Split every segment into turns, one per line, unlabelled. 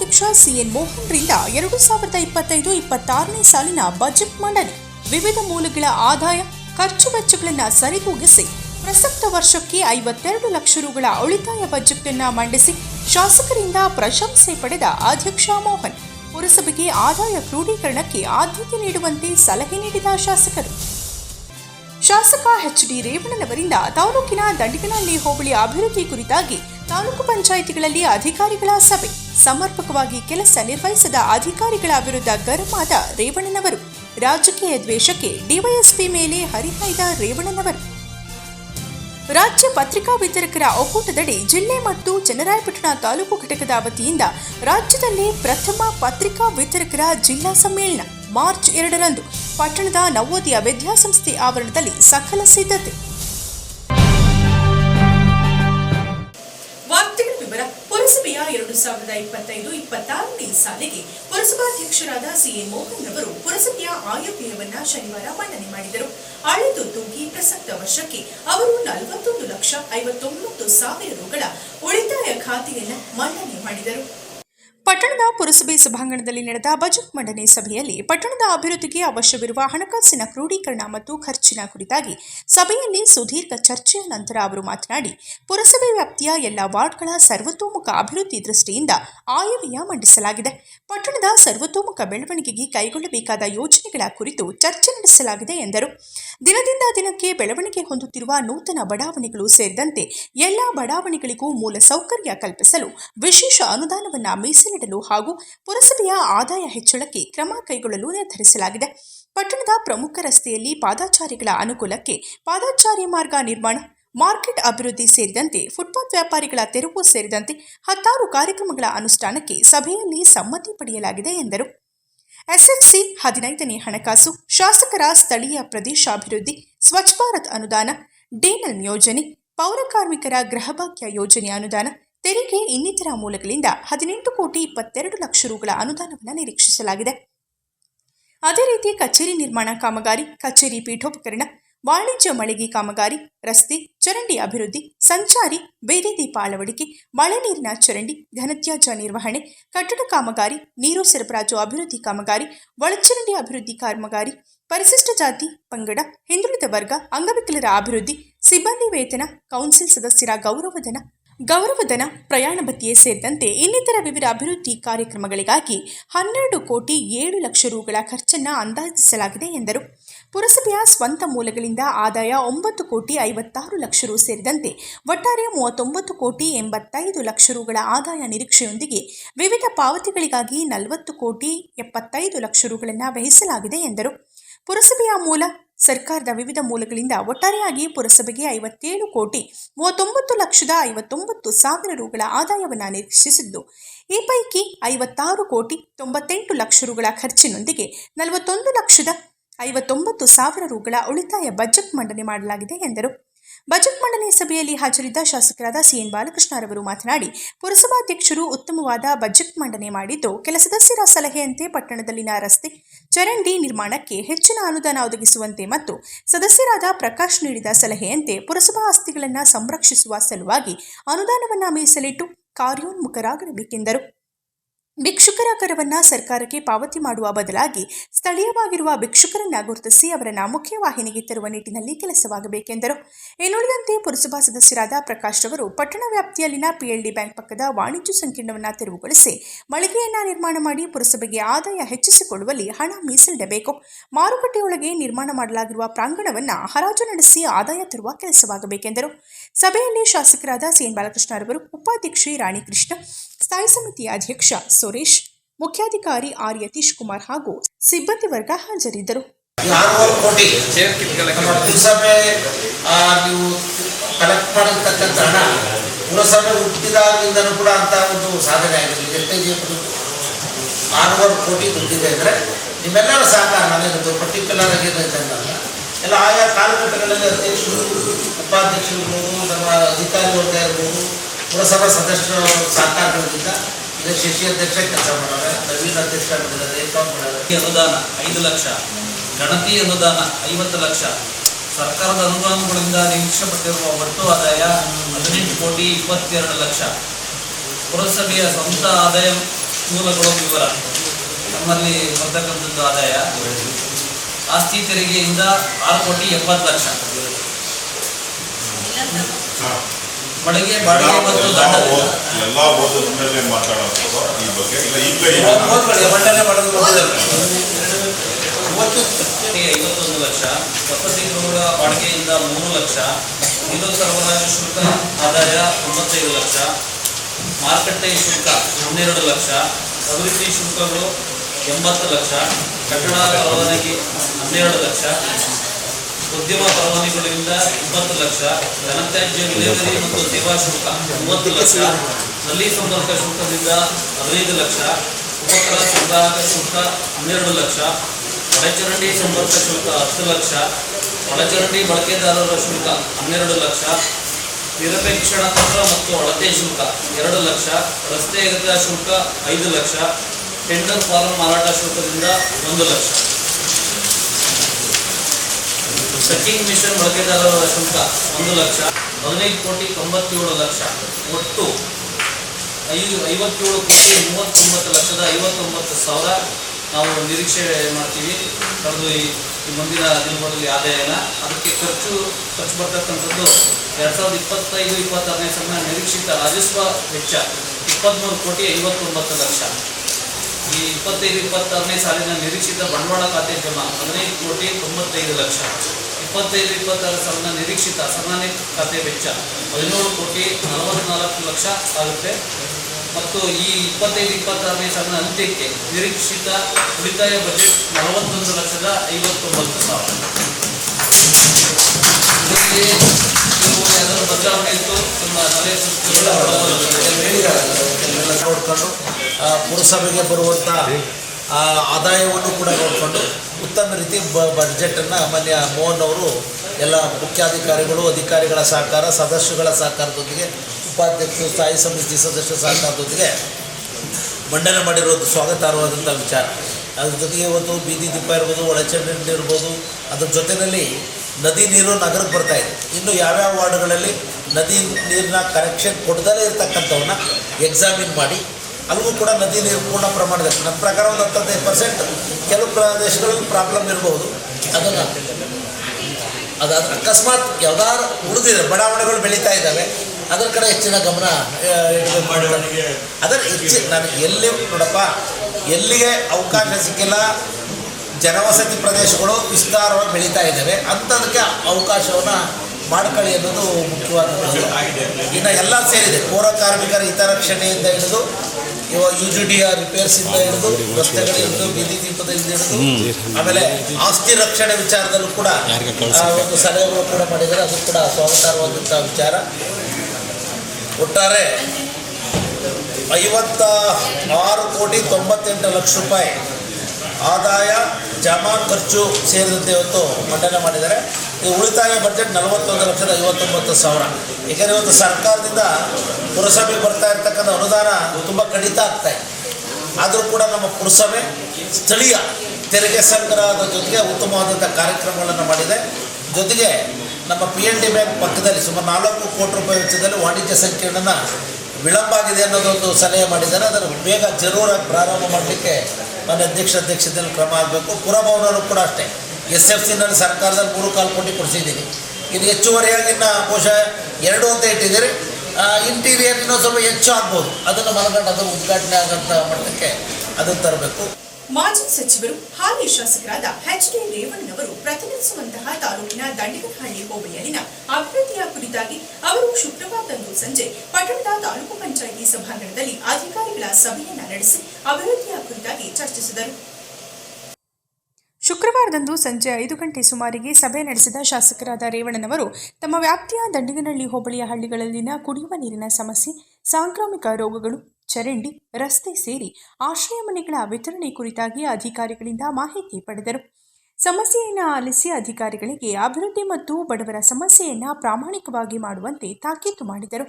ಪುರಸಭಾಧ್ಯಕ್ಷ CN ಮೋಹನ್ರಿಂದ ಎರಡು ಸಾವಿರದ ಇಪ್ಪತ್ತೈದು ಇಪ್ಪತ್ತಾರನೇ ಸಾಲಿನ ಬಜೆಟ್ ಮಂಡನೆ. ವಿವಿಧ ಮೂಲಗಳ ಆದಾಯ, ಖರ್ಚು ವೆಚ್ಚಗಳನ್ನು ಸರಿದೂಗಿಸಿ ಪ್ರಸಕ್ತ ವರ್ಷಕ್ಕೆ ಐವತ್ತೆರಡು ಲಕ್ಷ ರುಗಳ ಉಳಿತಾಯ ಬಜೆಟ್ ಅನ್ನು ಮಂಡಿಸಿ ಶಾಸಕರಿಂದ ಪ್ರಶಂಸೆ ಪಡೆದ ಅಧ್ಯಕ್ಷ ಮೋಹನ್. ಪುರಸಭೆಗೆ ಆದಾಯ ಕ್ರೋಢೀಕರಣಕ್ಕೆ ಆದ್ಯತೆ ನೀಡುವಂತೆ ಸಲಹೆ ನೀಡಿದ ಶಾಸಕರು. ಶಾಸಕ ಎಚ್ ಡಿ ರೇವಣ್ಣನವರಿಂದ ತಾಲೂಕಿನ ದಂಡಿಗನಹಳ್ಳಿ ಹೋಬಳಿ ಅಭಿವೃದ್ಧಿ ಕುರಿತಾಗಿ ತಾಲೂಕು ಪಂಚಾಯಿತಿಗಳಲ್ಲಿ ಅಧಿಕಾರಿಗಳ ಸಭೆ. ಸಮರ್ಪಕವಾಗಿ ಕೆಲಸ ನಿರ್ವಹಿಸದ ಅಧಿಕಾರಿಗಳ ವಿರುದ್ಧ ಗರಂ ಆದ ರೇವಣ್ಣನವರು. ರಾಜಕೀಯ ದ್ವೇಷಕ್ಕೆ ಡಿವೈಎಸ್ಪಿ ಮೇಲೆ ಹರಿಹಾಯ್ದ ರೇವಣ್ಣನವರು. ರಾಜ್ಯ ಪತ್ರಿಕಾ ವಿತರಕರ ಒಕ್ಕೂಟದಡಿ ಜಿಲ್ಲೆ ಮತ್ತು ಚನ್ನರಾಯಪಟ್ಟಣ ತಾಲೂಕು ಘಟಕದ ವತಿಯಿಂದ ರಾಜ್ಯದಲ್ಲಿ ಪ್ರಥಮ ಪತ್ರಿಕಾ ವಿತರಕರ ಜಿಲ್ಲಾ ಸಮ್ಮೇಳನ. ಮಾರ್ಚ್ ಎರಡರಂದು, ಪಟ್ಟಣದ ನವೋದಯ ವಿದ್ಯಾಸಂಸ್ಥೆ ಆವರಣದಲ್ಲಿ ಸಕಲ ಸಿದ್ಧತೆ. ಎರಡು ಸಾವಿರದ ಇಪ್ಪತ್ತೈದು, ಇಪ್ಪತ್ತಾರನೇ ಸಾಲಿಗೆ ಪುರಸಭಾಧ್ಯಕ್ಷರಾದ ಸಿಎನ್ ಮೋಹನ್ ಅವರು ಪುರಸಭೆಯ ಆಯವ್ಯಯವನ್ನ ಶನಿವಾರ ಮಂಡನೆ ಮಾಡಿದರು. ಅಳೆದು ತೂಗಿ ಪ್ರಸಕ್ತ ವರ್ಷಕ್ಕೆ ಅವರು ನಲವತ್ತೊಂದು ಲಕ್ಷ ಐವತ್ತೊಂಬತ್ತು ಸಾವಿರ ರುಗಳ ಉಳಿತಾಯ ಖಾತೆಯನ್ನು ಮಂಡನೆ ಮಾಡಿದರು. ಪಟ್ಟಣದ ಪುರಸಭೆ ಸಭಾಂಗಣದಲ್ಲಿ ನಡೆದ ಬಜೆಟ್ ಮಂಡನೆ ಸಭೆಯಲ್ಲಿ ಪಟ್ಟಣದ ಅಭಿವೃದ್ಧಿಗೆ ಅವಶ್ಯವಿರುವ ಹಣಕಾಸಿನ ಕ್ರೋಢೀಕರಣ ಮತ್ತು ಖರ್ಚಿನ ಕುರಿತಾಗಿ ಸಭೆಯಲ್ಲಿ ಸುದೀರ್ಘ ಚರ್ಚೆಯ ನಂತರ ಅವರು ಮಾತನಾಡಿ, ಪುರಸಭೆ ವ್ಯಾಪ್ತಿಯ ಎಲ್ಲ ವಾರ್ಡ್ಗಳ ಸರ್ವತೋಮುಖ ಅಭಿವೃದ್ಧಿ ದೃಷ್ಟಿಯಿಂದ ಆಯವ್ಯಯ ಮಂಡಿಸಲಾಗಿದೆ. ಪಟ್ಟಣದ ಸರ್ವತೋಮುಖ ಬೆಳವಣಿಗೆಗೆ ಕೈಗೊಳ್ಳಬೇಕಾದ ಯೋಜನೆಗಳ ಕುರಿತು ಚರ್ಚೆ ನಡೆಸಲಾಗಿದೆ ಎಂದರು. ದಿನದಿಂದ ದಿನಕ್ಕೆ ಬೆಳವಣಿಗೆ ಹೊಂದುತ್ತಿರುವ ನೂತನ ಬಡಾವಣೆಗಳು ಸೇರಿದಂತೆ ಎಲ್ಲ ಬಡಾವಣೆಗಳಿಗೂ ಮೂಲಸೌಕರ್ಯ ಕಲ್ಪಿಸಲು ವಿಶೇಷ ಅನುದಾನವನ್ನ ಮೀಸಲಿಡಲು ಹಾಗೂ ಪುರಸಭೆಯ ಆದಾಯ ಹೆಚ್ಚಳಕ್ಕೆ ಕ್ರಮ ಕೈಗೊಳ್ಳಲು ನಿರ್ಧರಿಸಲಾಗಿದೆ. ಪಟ್ಟಣದ ಪ್ರಮುಖ ರಸ್ತೆಯಲ್ಲಿ ಪಾದಾಚಾರಿಗಳ ಅನುಕೂಲಕ್ಕೆ ಪಾದಾಚಾರಿ ಮಾರ್ಗ ನಿರ್ಮಾಣ, ಮಾರ್ಕೆಟ್ ಅಭಿವೃದ್ಧಿ ಸೇರಿದಂತೆ ಫುಟ್ಪಾತ್ ವ್ಯಾಪಾರಿಗಳ ತೆರವು ಸೇರಿದಂತೆ ಹತ್ತಾರು ಕಾರ್ಯಕ್ರಮಗಳ ಅನುಷ್ಠಾನಕ್ಕೆ ಸಭೆಯಲ್ಲಿ ಸಮ್ಮತಿ ಪಡೆಯಲಾಗಿದೆ ಎಂದರು. ಎಸ್ಎಫ್ಸಿ ಹದಿನೈದನೇ ಹಣಕಾಸು, ಶಾಸಕರ ಸ್ಥಳೀಯ ಪ್ರದೇಶಾಭಿವೃದ್ಧಿ, ಸ್ವಚ್ಛ ಭಾರತ್ ಅನುದಾನ, ಡೇನಲ್ ಯೋಜನೆ ಪೌರಕಾರ್ಮಿಕರ ಗೃಹಭಾಗ್ಯ ಯೋಜನೆ ಅನುದಾನ ತೆರಿಗೆ ಇನ್ನಿತರ ಮೂಲಗಳಿಂದ ಹದಿನೆಂಟು ಕೋಟಿ ಇಪ್ಪತ್ತೆರಡು ಲಕ್ಷ ರುಗಳ ಅನುದಾನವನ್ನು ನಿರೀಕ್ಷಿಸಲಾಗಿದೆ. ಅದೇ ರೀತಿ ಕಚೇರಿ ನಿರ್ಮಾಣ ಕಾಮಗಾರಿ, ಕಚೇರಿ ಪೀಠೋಪಕರಣ, ವಾಣಿಜ್ಯ ಮಳಿಗೆ ಕಾಮಗಾರಿ, ರಸ್ತೆ, ಚರಂಡಿ ಅಭಿವೃದ್ಧಿ, ಸಂಚಾರಿ, ಬೇರೆ ದೀಪ ಅಳವಡಿಕೆ, ಮಳೆ ನೀರಿನ ಚರಂಡಿ, ಘನತ್ಯಾಜ್ಯ ನಿರ್ವಹಣೆ, ಕಟ್ಟಡ ಕಾಮಗಾರಿ, ನೀರು ಸರಬರಾಜು ಅಭಿವೃದ್ಧಿ ಕಾಮಗಾರಿ, ಒಳಚರಂಡಿ ಅಭಿವೃದ್ಧಿ ಕಾಮಗಾರಿ, ಪರಿಶಿಷ್ಟ ಜಾತಿ, ಪಂಗಡ, ಹಿಂದುಳಿದ ವರ್ಗ, ಅಂಗವಿಕಲರ ಅಭಿವೃದ್ಧಿ, ಸಿಬ್ಬಂದಿ ವೇತನ, ಕೌನ್ಸಿಲ್ ಸದಸ್ಯರ ಗೌರವಧನ ಗೌರವಧನ ಪ್ರಯಾಣ ಭತ್ಯೆ ಸೇರಿದಂತೆ ಇನ್ನಿತರ ವಿವಿಧ ಅಭಿವೃದ್ಧಿ ಕಾರ್ಯಕ್ರಮಗಳಿಗಾಗಿ ಹನ್ನೆರಡು ಕೋಟಿ ಏಳು ಲಕ್ಷ ರುಗಳ ಖರ್ಚನ್ನು ಅಂದಾಜಿಸಲಾಗಿದೆ ಎಂದರು. ಪುರಸಭೆಯ ಸ್ವಂತ ಮೂಲಗಳಿಂದ ಆದಾಯ ಒಂಬತ್ತು ಕೋಟಿ ಐವತ್ತಾರು ಲಕ್ಷ ರು ಸೇರಿದಂತೆ ಒಟ್ಟಾರೆ ಮೂವತ್ತೊಂಬತ್ತು ಕೋಟಿ ಎಂಬತ್ತೈದು ಲಕ್ಷ ರುಗಳ ಆದಾಯ ನಿರೀಕ್ಷೆಯೊಂದಿಗೆ ವಿವಿಧ ಪಾವತಿಗಳಿಗಾಗಿ ನಲವತ್ತು ಕೋಟಿ ಎಪ್ಪತ್ತೈದು ಲಕ್ಷ ರುಗಳನ್ನು ವಹಿಸಲಾಗಿದೆ ಎಂದರು. ಪುರಸಭೆಯ ಮೂಲ ಸರ್ಕಾರದ ವಿವಿಧ ಮೂಲಗಳಿಂದ ಒಟ್ಟಾರೆಯಾಗಿ ಪುರಸಭೆಗೆ ಐವತ್ತೇಳು ಕೋಟಿ, ಮೂವತ್ತೊಂಬತ್ತು ಲಕ್ಷದ ಐವತ್ತೊಂಬತ್ತು ಸಾವಿರ ರುಗಳ ಆದಾಯವನ್ನು ನಿರೀಕ್ಷಿಸಿದ್ದು. ಈ ಪೈಕಿ ಐವತ್ತಾರು ಕೋಟಿ, ತೊಂಬತ್ತೆಂಟು ಲಕ್ಷ ರುಗಳ ಖರ್ಚಿನೊಂದಿಗೆ ನಲವತ್ತೊಂದು ಲಕ್ಷದ ಐವತ್ತೊಂಬತ್ತು ಸಾವಿರ ರುಗಳ ಉಳಿತಾಯ ಬಜೆಟ್ ಮಂಡನೆ ಮಾಡಲಾಗಿದೆ ಎಂದರು. ಬಜೆಟ್ ಮಂಡನೆ ಸಭೆಯಲ್ಲಿ ಹಾಜರಿದ್ದ ಶಾಸಕರಾದ ಸಿಎನ್ ಬಾಲಕೃಷ್ಣರವರು ಮಾತನಾಡಿ, ಪುರಸಭಾಧ್ಯಕ್ಷರು ಉತ್ತಮವಾದ ಬಜೆಟ್ ಮಂಡನೆ ಮಾಡಿದ್ದು, ಕೆಲ ಸದಸ್ಯರ ಸಲಹೆಯಂತೆ ಪಟ್ಟಣದಲ್ಲಿನ ರಸ್ತೆ, ಚರಂಡಿ ನಿರ್ಮಾಣಕ್ಕೆ ಹೆಚ್ಚಿನ ಅನುದಾನ ಒದಗಿಸುವಂತೆ ಮತ್ತು ಸದಸ್ಯರಾದ ಪ್ರಕಾಶ್ ನೀಡಿದ ಸಲಹೆಯಂತೆ ಪುರಸಭಾ ಆಸ್ತಿಗಳನ್ನು ಸಂರಕ್ಷಿಸುವ ಸಲುವಾಗಿ ಅನುದಾನವನ್ನು ಮೀಸಲಿಟ್ಟು ಕಾರ್ಯೋನ್ಮುಖರಾಗಬೇಕೆಂದರು. ಭಿಕ್ಷುಕರ ಕರವನ್ನು ಸರ್ಕಾರಕ್ಕೆ ಪಾವತಿ ಮಾಡುವ ಬದಲಾಗಿ ಸ್ಥಳೀಯವಾಗಿರುವ ಭಿಕ್ಷುಕರನ್ನ ಗುರುತಿಸಿ ಅವರನ್ನ ಮುಖ್ಯವಾಹಿನಿಗೆ ತರುವ ನಿಟ್ಟಿನಲ್ಲಿ ಕೆಲಸವಾಗಬೇಕೆಂದರು. ಇನ್ನುಳಿದಂತೆ ಪುರಸಭಾ ಸದಸ್ಯರಾದ ಪ್ರಕಾಶ್ ರವರು ಪಟ್ಟಣ ವ್ಯಾಪ್ತಿಯಲ್ಲಿನ ಪಿಎಲ್ಡಿ ಬ್ಯಾಂಕ್ ಪಕ್ಕದ ವಾಣಿಜ್ಯ ಸಂಕೀರ್ಣವನ್ನು ತೆರವುಗೊಳಿಸಿ ಮಳಿಗೆಯನ್ನ ನಿರ್ಮಾಣ ಮಾಡಿ ಪುರಸಭೆಗೆ ಆದಾಯ ಹೆಚ್ಚಿಸಿಕೊಳ್ಳುವಲ್ಲಿ ಹಣ ಮೀಸಲಿಡಬೇಕು. ಮಾರುಕಟ್ಟೆಯೊಳಗೆ ನಿರ್ಮಾಣ ಮಾಡಲಾಗಿರುವ ಪ್ರಾಂಗಣವನ್ನ ಹರಾಜು ನಡೆಸಿ ಆದಾಯ ತರುವ ಕೆಲಸವಾಗಬೇಕೆಂದರು. ಸಭೆಯಲ್ಲಿ ಶಾಸಕರಾದ ಸಿಎನ್ ಬಾಲಕೃಷ್ಣರವರು ಉಪಾಧ್ಯಕ್ಷೆ ರಾಣಿ ಕೃಷ್ಣ ಸ್ಥಾಯಿ ಸಮಿತಿ ಅಧ್ಯಕ್ಷ ಸುರೇಶ್, ಮುಖ್ಯಾಧಿಕಾರಿ ಆರ್ ಯತೀಶ್ ಕುಮಾರ್ ಹಾಗೂ ಸಿಬ್ಬಂದಿ ವರ್ಗ ಹಾಜರಿದ್ದರು.
ಕಲೆಕ್ಟ್ ಮಾಡಿರ್ತಕ್ಕಂಥ ಹಣ ಪುರಸಭೆ ಹುಟ್ಟಿದಾಗಿಂದನೂ ಕೂಡ ಅಂತ ಒಂದು ಸಾಧನೆ ಆಗಿದೆ ಎಷ್ಟೇ ಕೋಟಿ ದುಡ್ಡಿದೆ ಅಂದರೆ ನಿಮ್ಮೆಲ್ಲರ ಸಹಕಾರ ನನಗೆ ಪರ್ಟಿಕ್ಯುಲರ್ ಆಗಿ ಅಂತಂದಾಗ ಎಲ್ಲ ಆಯಾ ಕಾಲಘಟ್ಟಗಳಲ್ಲಿ ಅಧ್ಯಕ್ಷರು, ಉಪಾಧ್ಯಕ್ಷರು ನಮ್ಮ ಅಧಿಕಾರಿ ವರ್ಗ ಇರ್ಬೋದು ಪುರಸಭಾ ಸದಸ್ಯರು ಸಹಕಾರಗಳಿಂದ ಇದೇ ಶಶಿ ಅಧ್ಯಕ್ಷ ಕೆಲಸ ಮಾಡೋರೆ ನವೀನ್ ಅಧ್ಯಕ್ಷ ಮಾಡಿದ್ದಾರೆ ರೇಖಾ ಮಾಡಿದ್ದಾರೆ.
ಅನುದಾನ ಐದು ಲಕ್ಷ ಗಣತಿ ಅನುದಾನ ಐವತ್ತು ಲಕ್ಷ. ಸರ್ಕಾರದ ಅನುದಾನಗಳಿಂದ ನಿರೀಕ್ಷೆ ಪಟ್ಟಿರುವ ಒಟ್ಟು ಆದಾಯ ಹದಿನೆಂಟು ಕೋಟಿ ಇಪ್ಪತ್ತೆರಡು ಲಕ್ಷ. ಪುರಸಭೆಯ ಸ್ವಂತ ಆದಾಯ ಮೂಲಗಳು ವಿವರ. ನಮ್ಮಲ್ಲಿ ಬರ್ತಕ್ಕಂಥದ್ದು ಆದಾಯ ಆಸ್ತಿ ತೆರಿಗೆಯಿಂದ ಆರು ಕೋಟಿ ಎಪ್ಪತ್ತು ಲಕ್ಷ. ಬಡಗೆ ಬಾಡಿಗೆ ಮತ್ತು ದಂಡದಿಂದ
ಎಲ್ಲ ಓದಿದ ಮೇಲೆ ಮಾತಾಡೋದು ಈ ಬಗ್ಗೆ. ಇಲ್ಲ ಈಗಲೇ
ಓದ್ಬೇಡಿ, ಮಂಡನೆ ಮಾಡೋದು. ಇವತ್ತು
ಐವತ್ತೊಂದು ಲಕ್ಷ ಗೃಹಗಳ ಬಾಡಿಗೆಯಿಂದ ಮೂರು ಲಕ್ಷ ನೀರು ಸರಬರಾಜು ಶುಲ್ಕ ಆದಾಯ ಒಂಬತ್ತೈದು ಲಕ್ಷ ಮಾರುಕಟ್ಟೆ ಶುಲ್ಕ ಹನ್ನೆರಡು ಲಕ್ಷ ಅಭಿವೃದ್ಧಿ ಶುಲ್ಕಗಳು ಎಂಬತ್ತು ಲಕ್ಷ ಕಟ್ಟಡ ಪರವಾನಗಿ ಹನ್ನೆರಡು ಲಕ್ಷ ಉದ್ಯಮ ಪರವಾನಿಗಳಿಂದ ಇಪ್ಪತ್ತು ಲಕ್ಷ ಘನತ್ಯಾಜ್ಯ ವಿಲೇವಾರಿ ಮತ್ತು ಸೇವಾ ಶುಲ್ಕ ಮೂವತ್ತು ಲಕ್ಷ ನಲ್ಲಿ ಸಂಪರ್ಕ ಶುಲ್ಕದಿಂದ ಹದಿನೈದು ಲಕ್ಷ ಉಪಕರ ಸಂಗ್ರಾಹಕ ಶುಲ್ಕ ಹನ್ನೆರಡು ಲಕ್ಷ, ಒಳಚರಂಡಿ ಸಂಪರ್ಕ ಶುಲ್ಕ ಹತ್ತು ಲಕ್ಷ, ಒಳಚರಂಡಿ ಬಳಕೆದಾರರ ಶುಲ್ಕ ಹನ್ನೆರಡು ಲಕ್ಷ, ನಿರಪೇಕ್ಷಣ ಪತ್ರ ಮತ್ತು ಅಳತೆ ಶುಲ್ಕ ಎರಡು ಲಕ್ಷ, ರಸ್ತೆ ಶುಲ್ಕ ಐದು ಲಕ್ಷ, ಟೆಂಡರ್ ಫಾರಂ ಮಾರಾಟ ಶುಲ್ಕದಿಂದ ಒಂದು ಲಕ್ಷ. ಸೆಟ್ಟಿಂಗ್ ಮಿಷನ್ ಬಳಕೆದಾರರ ಶುಲ್ಕ ಒಂದು ಲಕ್ಷ, ಹದಿನೈದು ಕೋಟಿ ತೊಂಬತ್ತೇಳು ಲಕ್ಷ. ಒಟ್ಟು ಐದು, ಐವತ್ತೇಳು ಕೋಟಿ ಮೂವತ್ತೊಂಬತ್ತು ಲಕ್ಷದ ಐವತ್ತೊಂಬತ್ತು ಸಾವಿರ ನಾವು ನಿರೀಕ್ಷೆ ಮಾಡ್ತೀವಿ. ಕಳೆದು ಈ ಮುಂದಿನ ದಿನಗಳಲ್ಲಿ ಆದಾಯನ. ಅದಕ್ಕೆ ಖರ್ಚು ಖರ್ಚು ಬರ್ತಕ್ಕಂಥದ್ದು ಎರಡು ಸಾವಿರದ ಇಪ್ಪತ್ತೈದು, ಇಪ್ಪತ್ತಾರನೇ ಸಾಲಿನ ನಿರೀಕ್ಷಿತ ರಾಜಸ್ವ ವೆಚ್ಚ ಇಪ್ಪತ್ತ್ಮೂರು ಕೋಟಿ ಐವತ್ತೊಂಬತ್ತು ಲಕ್ಷ. ಈ ಇಪ್ಪತ್ತೈದು, ಇಪ್ಪತ್ತಾರನೇ ಸಾಲಿನ ನಿರೀಕ್ಷಿತ ಬಂಡವಾಳ ಖಾತೆ ಜಮಾ ಹದಿನೈದು ಕೋಟಿ ತೊಂಬತ್ತೈದು ಲಕ್ಷ. ಇಪ್ಪತ್ತೈದು, ಇಪ್ಪತ್ತಾರು ಸಾಲಿನ ನಿರೀಕ್ಷಿತ ಸಾಮಾನ್ಯ ಖಾತೆ ವೆಚ್ಚ ಹದಿನೇಳು ಕೋಟಿ ನಲವತ್ನಾಲ್ಕು ಲಕ್ಷ ಆಗುತ್ತೆ. ಮತ್ತು ಈ ಇಪ್ಪತ್ತೈದು, ಇಪ್ಪತ್ತಾರನೇ ಸಾಲಿನ ಅಂತ್ಯಕ್ಕೆ ನಿರೀಕ್ಷಿತ ಉಳಿತಾಯ ಬಜೆಟ್ ನಲವತ್ತೊಂದು ಲಕ್ಷದ ಐವತ್ತೊಂಬತ್ತು ಸಾವಿರ. ಬದಲಾವಣೆ ಇತ್ತು?
ತುಂಬ ನೋಡ್ಕೊಂಡು. ಪುರಸಭೆಗೆ ಬರುವಂಥ ಆದಾಯವನ್ನು ಕೂಡ ನೋಡಿಕೊಂಡು ಉತ್ತಮ ರೀತಿ ಬಜೆಟನ್ನು ಮಾನ್ಯ ಮೋಹನ್ ಅವರು ಎಲ್ಲ ಮುಖ್ಯಾಧಿಕಾರಿಗಳು, ಅಧಿಕಾರಿಗಳ ಸಹಕಾರ ಸದಸ್ಯಗಳ ಸಹಕಾರದೊಂದಿಗೆ, ಉಪಾಧ್ಯಕ್ಷರು, ಸ್ಥಾಯಿ ಸಮಿತಿ ಸದಸ್ಯರ ಸಹಕಾರದೊಂದಿಗೆ ಮಂಡನೆ ಮಾಡಿರೋದು ಸ್ವಾಗತಾರ್ಹವಾದಂಥ ವಿಚಾರ. ಅದ್ರ ಜೊತೆಗೆ ಒಂದು ಬೀದಿ ದೀಪ ಇರ್ಬೋದು, ಒಳಚರಂಡಿ ಇರ್ಬೋದು, ಅದ್ರ ಜೊತೆಯಲ್ಲಿ ನದಿ ನೀರು ನಗರಕ್ಕೆ ಬರ್ತಾ ಇದೆ. ಇನ್ನು ಯಾವ್ಯಾವ ವಾರ್ಡ್ಗಳಲ್ಲಿ ನದಿ ನೀರಿನ ಕನೆಕ್ಷನ್ ಕೊಡ್ದಲೇ ಇರ್ತಕ್ಕಂಥವನ್ನ ಎಕ್ಸಾಮಿನ್ ಮಾಡಿ ಅಲ್ಲಿಗೂ ಕೂಡ ನದಿ ನೀರು ಪೂರ್ಣ ಪ್ರಮಾಣದಲ್ಲಿ. ನನ್ನ ಪ್ರಕಾರ ಒಂದು ಹತ್ತೈದು ಪರ್ಸೆಂಟ್ ಕೆಲವು ಪ್ರದೇಶಗಳಲ್ಲಿ ಪ್ರಾಬ್ಲಮ್ ಇರಬಹುದು ಅದನ್ನು ಅದು ಅಕಸ್ಮಾತ್ ಯಾವ್ದಾರು ಉಳಿದಿದೆ ಬಡಾವಣೆಗಳು ಬೆಳೀತಾ ಇದ್ದಾವೆ. ಅದರ ಕಡೆ ಹೆಚ್ಚಿನ ಗಮನ ಅದರ ಹೆಚ್ಚಿನ ನಾನು ಎಲ್ಲಿ ನೋಡಪ್ಪ ಎಲ್ಲಿಗೆ ಅವಕಾಶ ಸಿಕ್ಕಿಲ್ಲ. ಜನವಸತಿ ಪ್ರದೇಶಗಳು ವಿಸ್ತಾರವಾಗಿ ಬೆಳೀತಾ ಇದ್ದಾವೆ. ಅಂಥದಕ್ಕೆ ಅವಕಾಶವನ್ನು ಮಾಡ್ಕೊಳ್ಳಿ ಅನ್ನೋದು ಮುಖ್ಯವಾದ ಇನ್ನು ಎಲ್ಲ ಸೇರಿದೆ. ಪೌರ ಕಾರ್ಮಿಕರ ಹಿತರಕ್ಷಣೆಯಿಂದ ಹಿಡಿದು ಇವಾಗ ಯು ಜಿ ಡಿ ರಿಪೇರ್ಸ್ ಇಂದ ಹಿಡಿದು ರಸ್ತೆಗಳಿಂದ ಬೀದಿ ದೀಪದಿಂದ ಹಿಡಿದು ಆಮೇಲೆ ಆಸ್ತಿ ರಕ್ಷಣೆ ವಿಚಾರದಲ್ಲೂ ಕೂಡ ಒಂದು ಸಲಹೆಗಳು ಕೂಡ ಮಾಡಿದ್ದಾರೆ. ಅದು ಕೂಡ ಸ್ವಾಗತಾರ್ಹವಾದಂಥ ವಿಚಾರ. ಒಟ್ಟಾರೆ ಐವತ್ತ ಆರು ಕೋಟಿ ತೊಂಬತ್ತೆಂಟು ಲಕ್ಷ ರೂಪಾಯಿ ಆದಾಯ, ಜಮಾ ಖರ್ಚು ಸೇರಿದಂತೆ ಇವತ್ತು ಮಂಡನೆ ಮಾಡಿದ್ದಾರೆ. ಈ ಉಳಿತಾಯ ಬಜೆಟ್ ನಲವತ್ತೊಂದು ಲಕ್ಷದ ಐವತ್ತೊಂಬತ್ತು ಸಾವಿರ. ಏಕೆಂದರೆ ಇವತ್ತು ಸರ್ಕಾರದಿಂದ ಪುರಸಭೆಗೆ ಬರ್ತಾ ಇರ್ತಕ್ಕಂಥ ಅನುದಾನ ತುಂಬ ಕಡಿತ ಆಗ್ತಾ ಇದೆ. ಆದರೂ ಕೂಡ ನಮ್ಮ ಪುರಸಭೆ ಸ್ಥಳೀಯ ತೆರಿಗೆ ಸಂಗ್ರಹದ ಜೊತೆಗೆ ಉತ್ತಮವಾದಂಥ ಕಾರ್ಯಕ್ರಮಗಳನ್ನು ಮಾಡಿದೆ. ಜೊತೆಗೆ ನಮ್ಮ ಪಿ ಎನ್ ಡಿ ಬ್ಯಾಂಕ್ ಪಕ್ಕದಲ್ಲಿ ಸುಮಾರು ನಾಲ್ಕು ಕೋಟಿ ರೂಪಾಯಿ ವೆಚ್ಚದಲ್ಲಿ ವಾಣಿಜ್ಯ ಸಂಕೀರ್ಣನ ವಿಳಂಬ ಆಗಿದೆ ಅನ್ನೋದೊಂದು ಸಲಹೆ ಮಾಡಿದ್ದಾರೆ. ಅದನ್ನು ಬೇಗ ಜರೂರಾಗಿ ಪ್ರಾರಂಭ ಮಾಡಲಿಕ್ಕೆ ಮನೆ ಅಧ್ಯಕ್ಷ ಅಧ್ಯಕ್ಷತೆಯಲ್ಲಿ ಕ್ರಮ ಆಗಬೇಕು. ಪುರಭವನರು ಕೂಡ ಅಷ್ಟೇ. ಎಸ್ ಎಫ್ ಸಿನಲ್ಲಿ ಸರ್ಕಾರದಲ್ಲಿ ಮೂರು ಕಾಲು ಕೋಟಿ ಕೊಡಿಸಿದ್ದೀನಿ. ಇದು ಹೆಚ್ಚುವರಿಯಾಗಿ ಇನ್ನು ಬಹುಶಃ ಎರಡು ಅಂತ ಇಟ್ಟಿದ್ದೀರಿ. ಇಂಟೀರಿಯರ್ ಸ್ವಲ್ಪ ಹೆಚ್ಚು ಆಗ್ಬೋದು. ಅದನ್ನು ಮನಗಂಡು ಅದು ಉದ್ಘಾಟನೆ ಆಗೋಂಥ ಮಟ್ಟಕ್ಕೆ ಅದನ್ನು ತರಬೇಕು.
ಮಾಜಿ ಸಚಿವರು, ಹಾಲಿ ಶಾಸಕರಾದ ಎಚ್ ಡಿ ರೇವಣ್ಣನವರು ಪ್ರತಿನಿಧಿಸುವಂತಹ ತಾಲೂಕಿನ ದಂಡಿಗನಹಳ್ಳಿ ಹೋಬಳಿಯಲ್ಲಿನ ಅಭಿವೃದ್ಧಿಯ ಕುರಿತಾಗಿ ಅವರು ಶುಕ್ರವಾರದಂದು ಸಂಜೆ ಪಟ್ಟಣದ ತಾಲೂಕು ಪಂಚಾಯಿತಿ ಸಭಾಂಗಣದಲ್ಲಿ ಅಧಿಕಾರಿಗಳ ಸಭೆಯನ್ನ ನಡೆಸಿ ಅಭಿವೃದ್ಧಿಯ ಕುರಿತಾಗಿ ಚರ್ಚಿಸಿದರು. ಶುಕ್ರವಾರದಂದು ಸಂಜೆ ಐದು ಗಂಟೆ ಸುಮಾರಿಗೆ ಸಭೆ ನಡೆಸಿದ ಶಾಸಕರಾದ ರೇವಣ್ಣನವರು, ತಮ್ಮ ವ್ಯಾಪ್ತಿಯ ದಂಡಿಗನಹಳ್ಳಿ ಹೋಬಳಿಯ ಹಳ್ಳಿಗಳಲ್ಲಿನ ಕುಡಿಯುವ ನೀರಿನ ಸಮಸ್ಯೆ, ಸಾಂಕ್ರಾಮಿಕ ರೋಗಗಳು ಚರಂಡಿ, ರಸ್ತೆ ಸೇರಿ ಆಶ್ರಯ ಮನೆಗಳ ವಿತರಣೆ ಕುರಿತಾಗಿ ಅಧಿಕಾರಿಗಳಿಂದ ಮಾಹಿತಿ ಪಡೆದರು. ಸಮಸ್ಯೆಯನ್ನು ಆಲಿಸಿ ಅಧಿಕಾರಿಗಳಿಗೆ ಅಭಿವೃದ್ಧಿ ಮತ್ತು ಬಡವರ ಸಮಸ್ಯೆಯನ್ನು ಪ್ರಾಮಾಣಿಕವಾಗಿ ಮಾಡುವಂತೆ ತಾಕೀತು ಮಾಡಿದರು.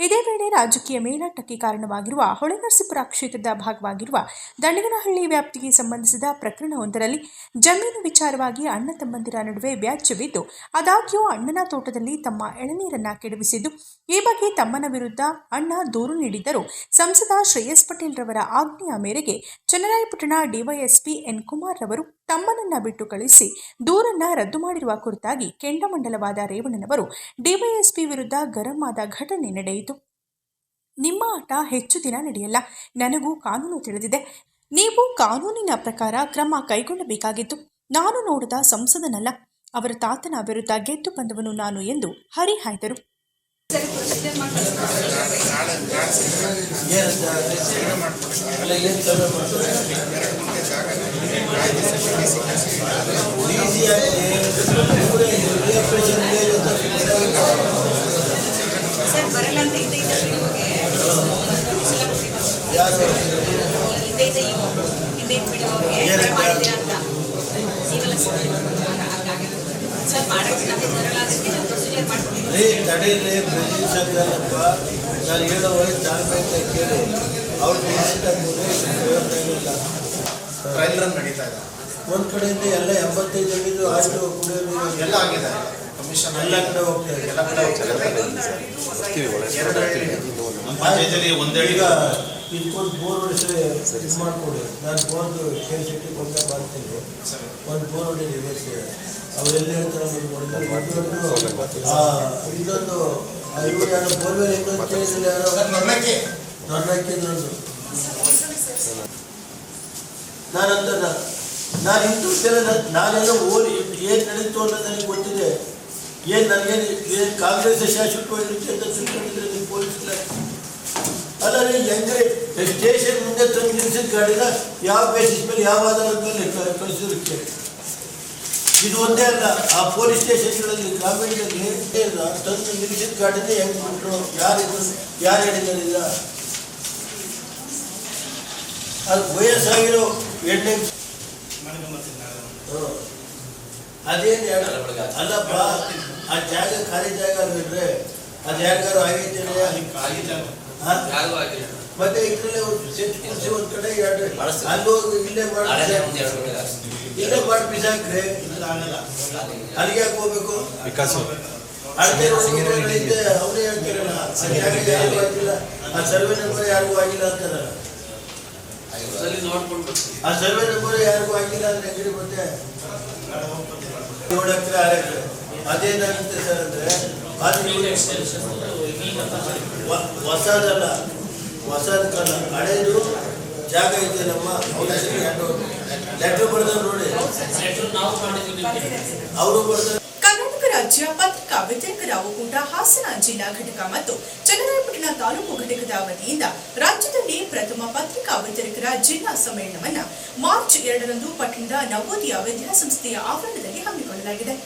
ಇದೇ ವೇಳೆ ರಾಜಕೀಯ ಮೇಲಾಟಕ್ಕೆ ಕಾರಣವಾಗಿರುವ ಹೊಳೆನರಸೀಪುರ ಕ್ಷೇತ್ರದ ಭಾಗವಾಗಿರುವ ದಂಡಗನಹಳ್ಳಿ ವ್ಯಾಪ್ತಿಗೆ ಸಂಬಂಧಿಸಿದ ಪ್ರಕರಣವೊಂದರಲ್ಲಿ ಜಮೀನು ವಿಚಾರವಾಗಿ ಅಣ್ಣ ತಮ್ಮಂದಿರ ನಡುವೆ ವ್ಯಾಜ್ಯವಿದ್ದು ಆದಾಗ್ಯೂ ಅಣ್ಣನ ತೋಟದಲ್ಲಿ ತಮ್ಮ ಎಳನೀರನ್ನ ಕೆಡವಿಸಿದ್ದು, ಈ ಬಗ್ಗೆ ತಮ್ಮನ ವಿರುದ್ಧ ಅಣ್ಣ ದೂರು ನೀಡಿದ್ದರು ಸಂಸದ ಶ್ರೇಯಸ್ ಪಟೇಲ್ ರವರ ಆಜ್ಞೆಯ ಮೇರೆಗೆ ಚನ್ನರಾಯಪಟ್ಟಣ ಡಿವೈಎಸ್ಪಿ ಎನ್ ಕುಮಾರ್ ರವರು ತಮ್ಮನನ್ನ ಬಿಟ್ಟು ಕಳಿಸಿ ದೂರನ್ನ ರದ್ದು ಮಾಡಿರುವ ಕುರಿತಾಗಿ ಕೆಂಡಮಂಡಲವಾದ ರೇವಣ್ಣನವರು ಡಿವೈಎಸ್ಪಿ ವಿರುದ್ಧ ಗರಂ ಆದ ಘಟನೆ ನಡೆಯಿತು. ನಿಮ್ಮ ಆಟ ಹೆಚ್ಚು ದಿನ ನಡೆಯಲ್ಲ. ನನಗೂ ಕಾನೂನು ತಿಳಿದಿದೆ. ನೀವು ಕಾನೂನಿನ ಪ್ರಕಾರ ಕ್ರಮ ಕೈಗೊಳ್ಳಬೇಕಾಗಿತ್ತು. ನಾನು ನೋಡಿದ ಸಂಸದನಲ್ಲ. ಅವರ ತಾತನ ವಿರುದ್ಧ ಗೆದ್ದು ಬಂದವನು ನಾನು ಎಂದು ಹರಿಹಾಯ್ದರು.
ಸರ್ ಬರಲ್ಲ ಅಂತ ಇದೆ ಇದೆ ವಿಡಿಯೋಗೆ ಇದೆ ಇದೆ ಇವು ಇದೆ ವಿಡಿಯೋಗೆ ಮಾಡಿದ್ದೀರಾ ಅಂತ ಈಗಲ್ಲ ಸರ್ ಸರ್ ಮಾಡಕ್ಕೆ ಅದೇ ಬರಲ್ಲ ಅದಕ್ಕೆ ನಾವು ಪ್ರೊಸೀಜರ್ ಮಾಡ್ತೀವಿ
ರೀ ತಡೀರಿ ಬ್ರಿಟಿಷ್ ಸರ್ಕಾರಪ್ಪ ನಾನು ಹೇಳೋ ವಯಸ್ಸು ತಾಳ್ಮೆ ಅಂತ ಕೇಳಿ ಅವ್ರು ನಿಶ್ಚಿತ ಇಲ್ಲ
ಟ್ರಯಲ್ ರನ್ ನಡೀತಾ ಇದೆ.
ಒಂದ್ ಕಡೆಯಿಂದ ಎಲ್ಲ ಎಂಬತ್ತೈದು ಅಡಿದು ಆಟೋ ಕೂಡ ನೀರು
ಎಲ್ಲ ಆಗಿದೆ. ಕಮಿಷನ್
ಎಲ್ಲ ಕಡೆ ಹೋಗ್ತಾ ಇದೆ.
ಎಲ್ಲ ಕಡೆ
ಈಗ ಇದಕ್ಕೊಂದು ಬೋರ್ ಹೊಡಿಸಿ ಇದು ಮಾಡ್ಕೊಡಿ. ನಾನು ಬೋರ್ದು ಕೆಲ್ ಶೆಟ್ಟಿ ಕೊಂಡ ಬರ್ತೀನಿ ಒಂದು ಬೋರ್ ಹೊಡಿ ಅವರೆಲ್ಲ ಹೇಳ್ತಾರೆ ಇನ್ನೊಂದು ಆ, ಇದೊಂದು ಆ, ಇವ್ರು ಯಾರೋ ಬೋರ್ವೆಲ್ ಇನ್ನೊಂದು ಕೇಳಿದ್ರೆ ಯಾರೋ
ನೊಣ್ಣಕ್ಕೆ
ನನ್ನಕ್ಕೆ ಇನ್ನೊಂದು ನಾನು ನಾನು ಇಂದು ನಾನೆಲ್ಲ ಓದಿ ಏನು ನಡೀತು ಅಂತ ನನಗೆ ಗೊತ್ತಿದೆ. ಏನು ನನಗೇನು ಏನು ಕಾಂಗ್ರೆಸ್ ಶಾಸಕರು ಇರುತ್ತೆ ಅಂತ ತಿಳ್ಕೊಂಡಿದ್ರೆ ನೀವು ಪೊಲೀಸ್ ಇಲಾಖೆ ಅಲ್ಲ ಹೆಂಗ್ರೆ ಸ್ಟೇಷನ್ ಮುಂದೆ ತಂದು ನಿಲ್ಸಿದ ಗಾಡಿನ ಯಾವ ಬೇಸಿಸ್ ಮೇಲೆ ಯಾವ ಆಧಾರದ ಮೇಲೆ ಕಳಿಸಿರುತ್ತೆ? ಇದು ಒಂದೇ ಅಲ್ಲ, ಆ ಪೊಲೀಸ್ ಸ್ಟೇಷನ್ಗಳಲ್ಲಿ ಗ್ರಾಮೀಣದಲ್ಲಿ ತಂದು ನಿಲ್ಸಿದ ಗಾಡಿನ ಹೆಂಗ್ ಬಿಟ್ರು ಯಾರಿದ್ರು, ಯಾರು ಹೇಳಿದ್ದಾರೆ ಇಲ್ಲ ಅದು ವಯಸ್ಸಾಗಿರೋ ಎಣ್ಣೆ. ಅದೇನು ಹೇಳ- ಅಲ್ಲಪ್ಪ ಆ ಜಾಗ ಖಾಲಿ ಜಾಗ ಅಂದ್ರೆ ಅದು ಯಾರಿಗಾರು ಆಗೈತೆ ಮತ್ತೆ ಇಲ್ಲೇ ಒಂದು ಸೆಟ್ ಕುರ್ಸಿ ಒಂದ್ ಕಡೆ ಎರಡು ಅಲ್ಲಿ ಹೋಗಿ ಇಲ್ಲೇ ಇಲ್ಲೇ ಮಾಡಿ ಬಿಸಾಕ್ರೆ ಅಲ್ಲಿಗೆ ಯಾಕೆ ಹೋಗ್ಬೇಕು? ಅಳತೆ ರೋಗಗಳಿದ್ದೆ ಅವರೇ ಹೇಳ್ತಾರಲ್ಲ ಅದು ಸರ್ವೆ ನಂಬರ್ ಯಾರಿಗೂ ಆಗಿಲ್ಲ ಅಂತಾರಲ್ಲ.
ಬರ್ತೀವಿ
ಆ ಸರ್ವೆ ನಂಬರ್ ಯಾರಿಗೂ ಆಗಿಲ್ಲ ಅಂದ್ರೆ ಹೆಂಗ್ರಿ ಮತ್ತೆ? ಏಳು ಎಕರೆ ಆರು ಎಕರೆ ಅದೇನಾಗುತ್ತೆ ಸರ್ ಅಂದ್ರೆ ಹೊಸದಲ್ಲ. ಹೊಸದ ಕಾಲ. ಹಳೇದು ಜಾಗ ಇದೆ ನಮ್ಮ ಎರಡು ಲೆಟ್ರ್ ಬರ್ದಾರ ನೋಡಿ. ಅವರು
ಕರ್ನಾಟಕ ರಾಜ್ಯ ಪತ್ರಿಕಾ ವಿತರಕರ ಒಕ್ಕೂಟ ಹಾಸನ ಜಿಲ್ಲಾ ಘಟಕ ಮತ್ತು ಚನ್ನರಾಯಪಟ್ಟಣ ತಾಲೂಕು ಘಟಕದ ವತಿಯಿಂದ ರಾಜ್ಯದಲ್ಲಿ ಪ್ರಥಮ ಪತ್ರಿಕಾ ವಿತರಕರ ಜಿಲ್ಲಾ ಸಮ್ಮೇಳನವನ್ನು ಮಾರ್ಚ್ ಎರಡರಂದು ಪಟ್ಟಣದ ನವೋದಯ ವಿದ್ಯಾಸಂಸ್ಥೆಯ ಆವರಣದಲ್ಲಿ ಹಮ್ಮಿಕೊಳ್ಳಲಾಗಿದೆ.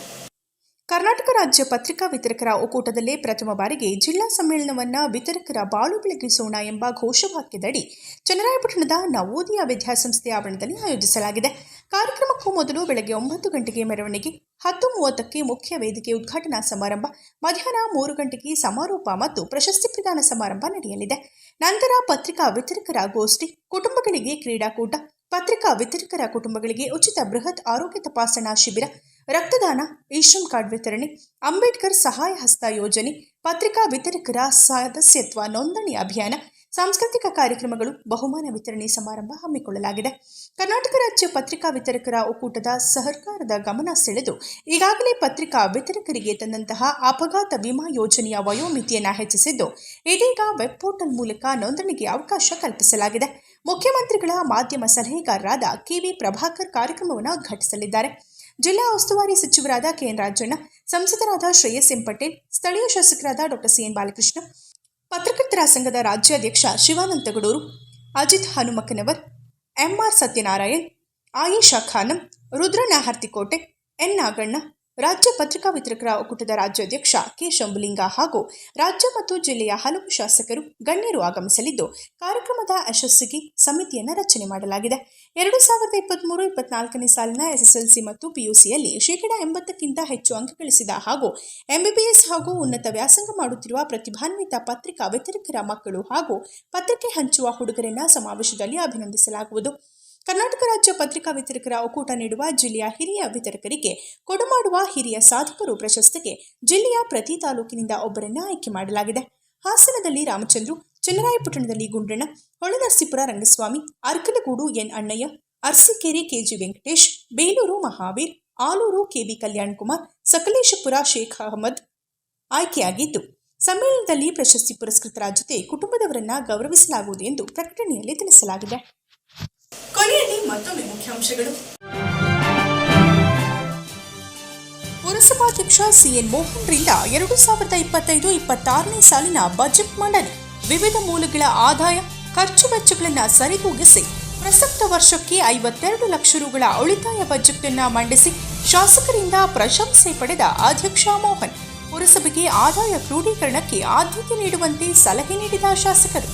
ಕರ್ನಾಟಕ ರಾಜ್ಯ ಪತ್ರಿಕಾ ವಿತರಕರ ಒಕ್ಕೂಟದಲ್ಲೇ ಪ್ರಥಮ ಬಾರಿಗೆ ಜಿಲ್ಲಾ ಸಮ್ಮೇಳನವನ್ನು ವಿತರಕರ ಬಾಳು ಬೆಳಗಿಸೋಣ ಎಂಬ ಘೋಷವಾಕ್ಯದಡಿ ಚನ್ನರಾಯಪಟ್ಟಣದ ನವೋದಯ ವಿದ್ಯಾಸಂಸ್ಥೆ ಆವರಣದಲ್ಲಿ ಆಯೋಜಿಸಲಾಗಿದೆ. ಕಾರ್ಯಕ್ರಮಕ್ಕೂ ಮೊದಲು ಬೆಳಗ್ಗೆ ಒಂಬತ್ತು ಗಂಟೆಗೆ ಮೆರವಣಿಗೆ, ಹತ್ತು ಮೂವತ್ತಕ್ಕೆ ಮುಖ್ಯ ವೇದಿಕೆ ಉದ್ಘಾಟನಾ ಸಮಾರಂಭ, ಮಧ್ಯಾಹ್ನ ಮೂರು ಗಂಟೆಗೆ ಸಮಾರೋಪ ಮತ್ತು ಪ್ರಶಸ್ತಿ ಪ್ರದಾನ ಸಮಾರಂಭ ನಡೆಯಲಿದೆ. ನಂತರ ಪತ್ರಿಕಾ ವಿತರಕರ ಗೋಷ್ಠಿ, ಕುಟುಂಬಗಳಿಗೆ ಕ್ರೀಡಾಕೂಟ, ಪತ್ರಿಕಾ ವಿತರಕರ ಕುಟುಂಬಗಳಿಗೆ ಉಚಿತ ಬೃಹತ್ ಆರೋಗ್ಯ ತಪಾಸಣಾ ಶಿಬಿರ ರಕ್ತದಾನ, ಈಶ್ರಮ್ ಕಾರ್ಡ್ ವಿತರಣೆ, ಅಂಬೇಡ್ಕರ್ ಸಹಾಯ ಹಸ್ತ ಯೋಜನೆ, ಪತ್ರಿಕಾ ವಿತರಕರ ಸದಸ್ಯತ್ವ ನೋಂದಣಿ ಅಭಿಯಾನ, ಸಾಂಸ್ಕೃತಿಕ ಕಾರ್ಯಕ್ರಮಗಳು, ಬಹುಮಾನ ವಿತರಣೆ ಸಮಾರಂಭ ಹಮ್ಮಿಕೊಳ್ಳಲಾಗಿದೆ. ಕರ್ನಾಟಕ ರಾಜ್ಯ ಪತ್ರಿಕಾ ವಿತರಕರ ಒಕ್ಕೂಟದ ಸಹಕಾರದ ಗಮನ ಸೆಳೆದು ಈಗಾಗಲೇ ಪತ್ರಿಕಾ ವಿತರಕರಿಗೆ ತಂದಂತಹ ಅಪಘಾತ ವಿಮಾ ಯೋಜನೆಯ ವಯೋಮಿತಿಯನ್ನು ಹೆಚ್ಚಿಸಿದ್ದು, ಇದೀಗ ವೆಬ್ ಪೋರ್ಟಲ್ ಮೂಲಕ ನೋಂದಣಿಗೆ ಅವಕಾಶ ಕಲ್ಪಿಸಲಾಗಿದೆ. ಮುಖ್ಯಮಂತ್ರಿಗಳ ಮಾಧ್ಯಮ ಸಲಹೆಗಾರರಾದ ಕೆವಿ ಪ್ರಭಾಕರ್ ಕಾರ್ಯಕ್ರಮವನ್ನು ಉದ್ಘಾಟಿಸಲಿದ್ದಾರೆ. ಜಿಲ್ಲಾ ಉಸ್ತುವಾರಿ ಸಚಿವರಾದ ಕೆಎನ್ ರಾಜಣ್ಣ, ಸಂಸದರಾದ ಶ್ರೇಯಸ್ ಎಂ ಪಟೇಲ್ ಸ್ಥಳೀಯ ಶಾಸಕರಾದ ಡಾಕ್ಟರ್ ಸಿಎನ್ ಬಾಲಕೃಷ್ಣ, ಪತ್ರಕರ್ತರ ಸಂಘದ ರಾಜ್ಯಾಧ್ಯಕ್ಷ ಶಿವಾನಂದ ತಗಡೂರು ಅಜಿತ್ ಹನುಮಕ್ಕನವರ್ ಎಂಆರ್ ಸತ್ಯನಾರಾಯಣ್, ಆಯಿಷಾ ಖಾನಂ ರುದ್ರನಾಹರ್ತಿಕೋಟೆ ಎನ್ ನಾಗಣ್ಣ ರಾಜ್ಯ ಪತ್ರಿಕಾ ವಿತರಕರ ಒಕ್ಕೂಟದ ರಾಜ್ಯಾಧ್ಯಕ್ಷ ಕೆ. ಶಂಭುಲಿಂಗ ಹಾಗೂ ರಾಜ್ಯ ಮತ್ತು ಜಿಲ್ಲೆಯ ಹಲವು ಶಾಸಕರು, ಗಣ್ಯರು ಆಗಮಿಸಲಿದ್ದು, ಕಾರ್ಯಕ್ರಮದ ಯಶಸ್ಸಿಗೆ ಸಮಿತಿಯನ್ನು ರಚನೆ ಮಾಡಲಾಗಿದೆ. ಎರಡು ಸಾವಿರದ ಇಪ್ಪತ್ತ್ಮೂರು ಇಪ್ಪತ್ನಾಲ್ಕನೇ ಸಾಲಿನ ಎಸ್ಎಸ್ಎಲ್ಸಿ ಮತ್ತು ಪಿಯುಸಿಯಲ್ಲಿ ಶೇಕಡಾ ಎಂಬತ್ತಕ್ಕಿಂತ ಹೆಚ್ಚು ಅಂಕ ಗಳಿಸಿದ ಹಾಗೂ ಎಂಬಿಬಿಎಸ್ ಹಾಗೂ ಉನ್ನತ ವ್ಯಾಸಂಗ ಮಾಡುತ್ತಿರುವ ಪ್ರತಿಭಾನ್ವಿತ ಪತ್ರಿಕಾ ವಿತರಕರ ಮಕ್ಕಳು ಹಾಗೂ ಪತ್ರಿಕೆ ಹಂಚುವ ಹುಡುಗರನ್ನ ಸಮಾವೇಶದಲ್ಲಿ ಅಭಿನಂದಿಸಲಾಗುವುದು. ಕರ್ನಾಟಕ ರಾಜ್ಯ ಪತ್ರಿಕಾ ವಿತರಕರ ಒಕ್ಕೂಟ ನೀಡುವ ಜಿಲ್ಲೆಯ ಹಿರಿಯ ವಿತರಕರಿಗೆ ಕೊಡಮಾಡುವ ಹಿರಿಯ ಸಾಧಕರು ಪ್ರಶಸ್ತಿಗೆ ಜಿಲ್ಲೆಯ ಪ್ರತಿ ತಾಲೂಕಿನಿಂದ ಒಬ್ಬರನ್ನ ಆಯ್ಕೆ ಮಾಡಲಾಗಿದೆ. ಹಾಸನದಲ್ಲಿ Ramachandru, ಚನ್ನರಾಯಪಟ್ಟಣದಲ್ಲಿ Gundanna Holenarasipura Rangaswamy, Arkalgud N Annaiah, Arsikere KG Venkatesh, Belur Mahaveer, Alur KB Kalyan Kumar Sakleshpur Sheikh Ahmed ಆಯ್ಕೆಯಾಗಿದ್ದು, ಸಮ್ಮೇಳನದಲ್ಲಿ ಪ್ರಶಸ್ತಿ ಪುರಸ್ಕೃತರ ಜೊತೆ ಕುಟುಂಬದವರನ್ನ ಗೌರವಿಸಲಾಗುವುದು ಎಂದು ಪ್ರಕಟಣೆಯಲ್ಲಿ ತಿಳಿಸಲಾಗಿದೆ. ಕೊನೆಯಲ್ಲಿ ಮತ್ತೊಮ್ಮೆ ಮುಖ್ಯಾಂಶಗಳು. ಪುರಸಭಾಧ್ಯಕ್ಷ ಸಿಎನ್ ಮೋಹನ್ರಿಂದ ಎರಡು ಸಾವಿರದ ಇಪ್ಪತ್ತೈದು ಇಪ್ಪತ್ತಾರನೇ ಸಾಲಿನ ಬಜೆಟ್ ಮಂಡನೆ. ವಿವಿಧ ಮೂಲಗಳ ಆದಾಯ, ಖರ್ಚು ವೆಚ್ಚಗಳನ್ನು ಸರಿದೂಗಿಸಿ ಪ್ರಸಕ್ತ ವರ್ಷಕ್ಕೆ ಐವತ್ತೆರಡು ಲಕ್ಷ ರೂಗಳ ಉಳಿತಾಯ ಬಜೆಟ್ ಅನ್ನು ಮಂಡಿಸಿ ಶಾಸಕರಿಂದ ಪ್ರಶಂಸೆ ಪಡೆದ ಅಧ್ಯಕ್ಷ ಮೋಹನ್. ಪುರಸಭೆಗೆ ಆದಾಯ ಕ್ರೋಢೀಕರಣಕ್ಕೆ ಆದ್ಯತೆ ನೀಡುವಂತೆ ಸಲಹೆ ನೀಡಿದ ಶಾಸಕರು.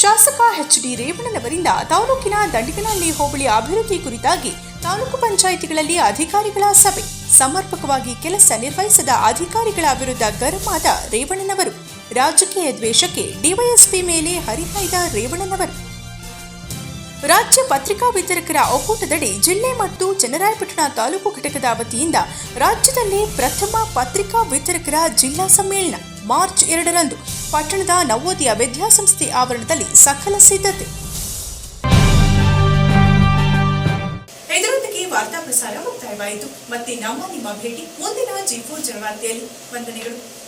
ಶಾಸಕ ಎಚ್ ಡಿ ರೇವಣ್ಣನವರಿಂದ ತಾಲೂಕಿನ ದಂಡಿಗನಹಳ್ಳಿ ಹೋಬಳಿ ಅಭಿವೃದ್ಧಿ ಕುರಿತಾಗಿ ತಾಲೂಕು ಪಂಚಾಯಿತಿಗಳಲ್ಲಿ ಅಧಿಕಾರಿಗಳ ಸಭೆ. ಸಮರ್ಪಕವಾಗಿ ಕೆಲಸ ನಿರ್ವಹಿಸದ ಅಧಿಕಾರಿಗಳ ವಿರುದ್ಧ ಗರಂ ಆದ ರೇವಣ್ಣನವರು. ರಾಜಕೀಯ ದ್ವೇಷಕ್ಕೆ ಡಿವೈಎಸ್ಪಿ ಮೇಲೆ ಹರಿಹಾಯ್ದ ರೇವಣ್ಣನವರು. ರಾಜ್ಯ ಪತ್ರಿಕಾ ವಿತರಕರ ಒಕ್ಕೂಟದಡಿ ಜಿಲ್ಲೆ ಮತ್ತು ಚನ್ನರಾಯಪಟ್ಟಣ ತಾಲೂಕು ಘಟಕದ ವತಿಯಿಂದ ರಾಜ್ಯದಲ್ಲಿ ಪ್ರಥಮ ಪತ್ರಿಕಾ ವಿತರಕರ ಜಿಲ್ಲಾ ಸಮ್ಮೇಳನ ಮಾರ್ಚ್ ಎರಡರಂದು ಪಟ್ಟಣದ ನವೋದಯ ವಿದ್ಯಾಸಂಸ್ಥೆ ಆವರಣದಲ್ಲಿ ಸಕಲ ಸಿದ್ಧತೆ. ವಾರ್ತಾ ಪ್ರಸಾರ ಮುಕ್ತಾಯವಾಯಿತು. ಮತ್ತೆ ನಮ್ಮ ನಿಮ್ಮ ಭೇಟಿ ಮುಂದಿನ ಜಿ ಫೋರ್ ಜನವಾರ್ತೆಯಲ್ಲಿ ವಂದನೆಗಳು.